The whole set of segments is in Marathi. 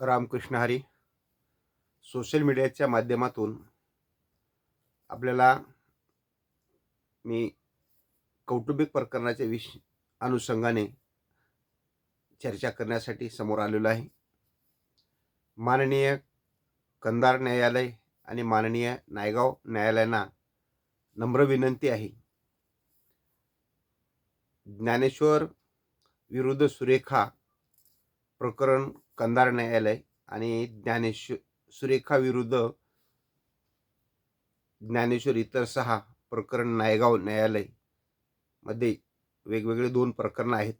रामकृष्ण हरी सोशल मीडियाच्या माध्यमातून आपल्याला मी कौटुंबिक प्रकरणाच्या विष अनुषंगाने चर्चा करण्यासाठी समोर आलेलो आहे. माननीय कंधार न्यायालय आणि माननीय नायगाव न्यायालयांना नम्र विनंती आहे. ज्ञानेश्वर विरुद्ध सुरेखा प्रकरण कंधार न्यायालय आणि ज्ञानेश्वर सुरेखा विरुद्ध ज्ञानेश्वर इतर सहा प्रकरण नायगाव न्यायालयमध्ये वेगवेगळे दोन प्रकरणं आहेत.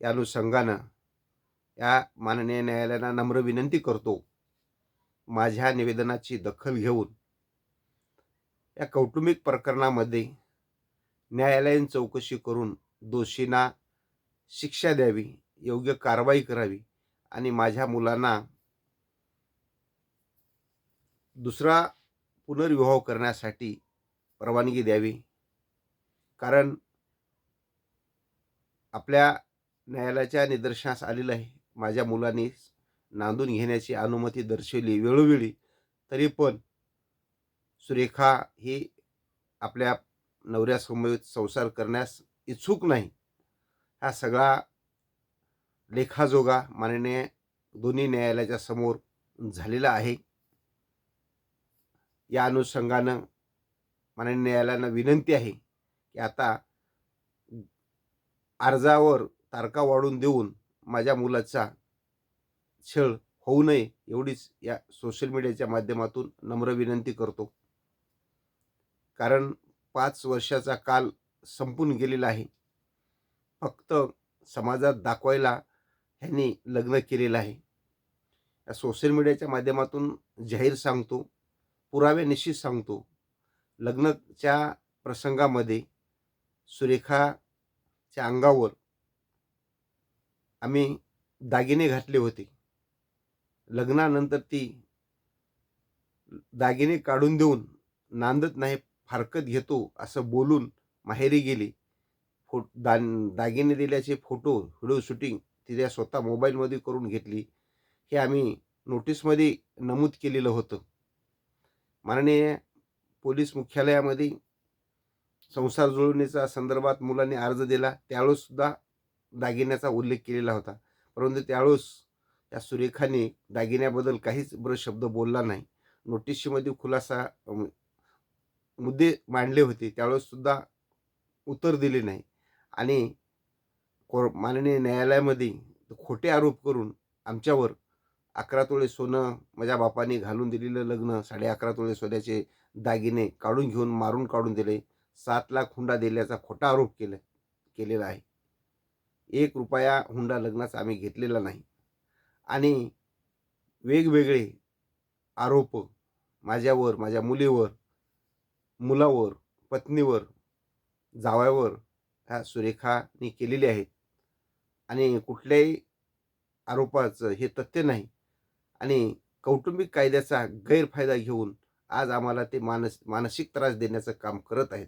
या अनुषंगानं या माननीय न्यायालयाला नम्र विनंती करतो माझ्या निवेदनाची दखल घेऊन या कौटुंबिक प्रकरणामध्ये न्यायालयीन चौकशी करून दोषींना शिक्षा द्यावी योग्य कारवाई करावी आणि माझ्या मुलांना दुसरा पुनर्विवाह करण्यासाठी परवानगी द्यावी. कारण आपल्या न्यायालयाच्या निदर्शनास आलेलं आहे. माझ्या मुलांनी नांदून घेण्याची अनुमती दर्शवली वेळोवेळी तरी पण सुरेखा ही आपल्या नवऱ्यासमवेत संसार करण्यास इच्छुक नाही. हा सगळा लेखाजोगा माननीय दोन्ही न्यायालयाच्या समोर झालेला आहे. या अनुषंगानं माननीय न्यायालयानं विनंती आहे की आता अर्जावर तारखा वाढून देऊन माझ्या मुलाचा छळ होऊ नये एवढीच या सोशल मीडियाच्या माध्यमातून नम्र विनंती करतो. कारण पाच वर्षाचा काल संपून गेलेला आहे. फक्त समाजात दाखवायला ह्यांनी लग्न केलेलं आहे. या सोशल मीडियाच्या माध्यमातून जाहीर सांगतो पुरावे निश्चित सांगतो. लग्नाच्या प्रसंगामध्ये सुरेखाच्या अंगावर आम्ही दागिने घातले होते. लग्नानंतर ती दागिने काढून देऊन नांदत नाही फारकत घेतो असं बोलून माहेरी गेली. फो दा दागिने दिल्याचे फोटो व्हिडिओ शूटिंग तिच्या स्वतः मोबाईलमध्ये करून घेतली. हे आम्ही नोटीसमध्ये नमूद केलेलं होतं. माननीय पोलीस मुख्यालयामध्ये संसार जुळवणीचा संदर्भात मुलांनी अर्ज दिला. त्यावेळेससुद्धा दागिन्याचा उल्लेख केलेला होता. परंतु त्यावेळेस त्या सुरेखाने दागिन्याबद्दल काहीच बरं शब्द बोलला नाही. नोटीसमध्ये खुलासा मुद्दे मांडले होते. त्यावेळेससुद्धा उत्तर दिले नाही. आणि को माननीय न्यायालयामध्ये खोटे आरोप करून आमच्यावर अकरा तोळे सोनं माझ्या बापाने घालून दिलेलं लग्न साडे अकरा तोळे सोन्याचे दागिने काढून घेऊन मारून काढून दिले सात लाख हुंडा दिल्याचा खोटा आरोप केला केलेला आहे. एक रुपया हुंडा लग्नाचा आम्ही घेतलेला नाही. आणि वेगवेगळे आरोप माझ्यावर माझ्या मुलीवर मुलावर पत्नीवर जावयावर ह्या सुरेखाने केलेले आहेत. आणि कुठल्याही आरोपाचं हे तथ्य नाही. आणि कौटुंबिक कायद्याचा गैरफायदा घेऊन आज आम्हाला ते मानस मानसिक त्रास देण्याचं काम करत आहेत.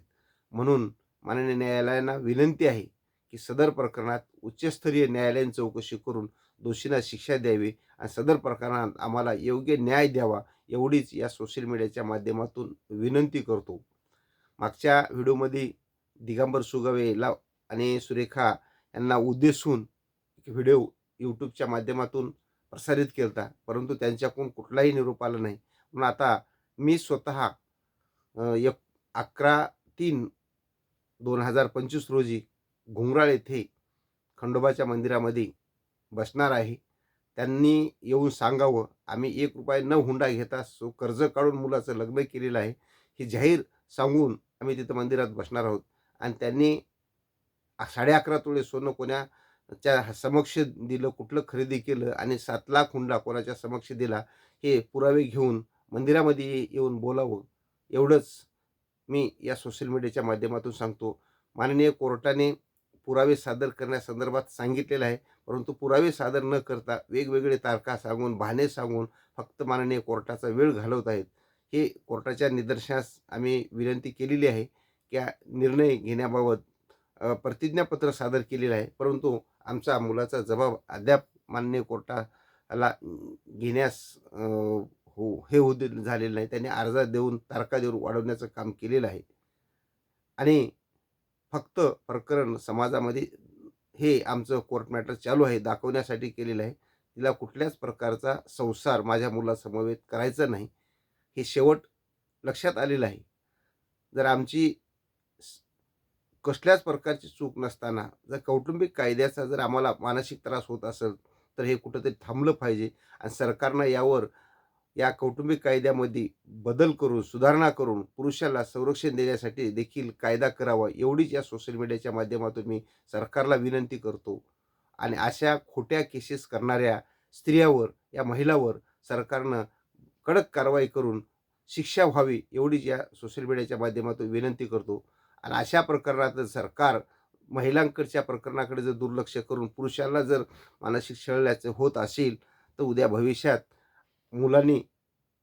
म्हणून माननीय न्यायालयांना विनंती आहे की सदर प्रकरणात उच्चस्तरीय न्यायालयीन चौकशी करून दोषींना शिक्षा द्यावी आणि सदर प्रकरणात आम्हाला योग्य न्याय द्यावा एवढीच या सोशल मीडियाच्या माध्यमातून विनंती करतो. मागच्या व्हिडिओमध्ये दिगंबर सुगवेला आणि सुरेखा यांना उद्देशून व्हिडिओ यूट्यूबच्या माध्यमातून प्रसारित केला होता परंतु त्यांच्याकडून कुठलाही निरोप आला नाही. म्हणून आता मी स्वतः एक अकरा तीन दोन हजार पंचवीस रोजी घुंगराळ येथे खंडोबाच्या मंदिरामध्ये बसणार आहे. त्यांनी येऊन सांगावं आम्ही एक रुपये न हुंडा घेता सो कर्ज काढून मुलाचं लग्न केलेलं आहे. हे जाहीर सांगून आम्ही तिथं मंदिरात बसणार आहोत. आणि त्यांनी साडे अकरा तोळे सोनं कोण्या च्या समक्ष दिलं कुठलं खरेदी केलं आणि सात लाख हुंडा कोणाच्या समक्ष दिला हे पुरावे घेऊन मंदिरामध्ये येऊन बोलावं एवढंच मी या सोशल मीडियाच्या माध्यमातून सांगतो. माननीय कोर्टाने पुरावे सादर करण्यासंदर्भात सांगितलेलं आहे परंतु पुरावे सादर न करता वेगवेगळे तारखा सांगून बहाणे सांगून फक्त माननीय कोर्टाचा वेळ घालवत आहेत. हे कोर्टाच्या निदर्शनास आम्ही विनंती केलेली आहे. की निर्णय घेण्याबाबत प्रतिज्ञापत्र सादर केलेलं आहे. परंतु आमचा मुलाचा जबाब अद्याप मान्य कोर्टाला घेण्यास हो हे होऊ दे झालेलं नाही. त्यांनी अर्ज देऊन तारखा देऊन वाढवण्याचं काम केलेलं आहे. आणि फक्त प्रकरण समाजामध्ये हे आमचं कोर्ट मॅटर चालू आहे दाखवण्यासाठी केलेलं आहे. तिला कुठल्याच प्रकारचा संसार माझ्या मुलासमवेत करायचा नाही. हे शेवट लक्षात आलेलं आहे. जर आमची कसल्याच प्रकारची चूक नसताना जर कौटुंबिक कायद्याचा जर आम्हाला मानसिक त्रास होत असेल तर हे कुठंतरी थांबलं पाहिजे आणि सरकारनं यावर या कौटुंबिक कायद्यामध्ये बदल करून सुधारणा करून पुरुषाला संरक्षण देण्यासाठी देखील कायदा करावा एवढीच या सोशल मीडियाच्या माध्यमातून मी सरकारला विनंती करतो. आणि अशा खोट्या केसेस करणाऱ्या स्त्रियावर या महिलावर सरकारनं कडक कारवाई करून शिक्षा व्हावी एवढीच या सोशल मीडियाच्या माध्यमातून विनंती करतो. आणि अशा प्रकरणात जर सरकार महिलांकडच्या प्रकरणाकडे जर दुर्लक्ष करून पुरुषांना जर मानसिक छळल्याचं होत असेल तर उद्या भविष्यात मुलांनी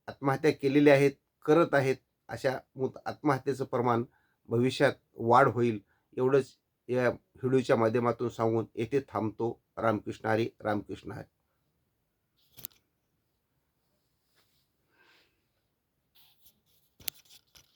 आत्महत्या केलेल्या आहेत करत आहेत अशा मु आत्महत्येचं प्रमाण भविष्यात वाढ होईल एवढंच या व्हिडिओच्या माध्यमातून सांगून येथे थांबतो रामकृष्ण हरी रामकृष्ण हरी.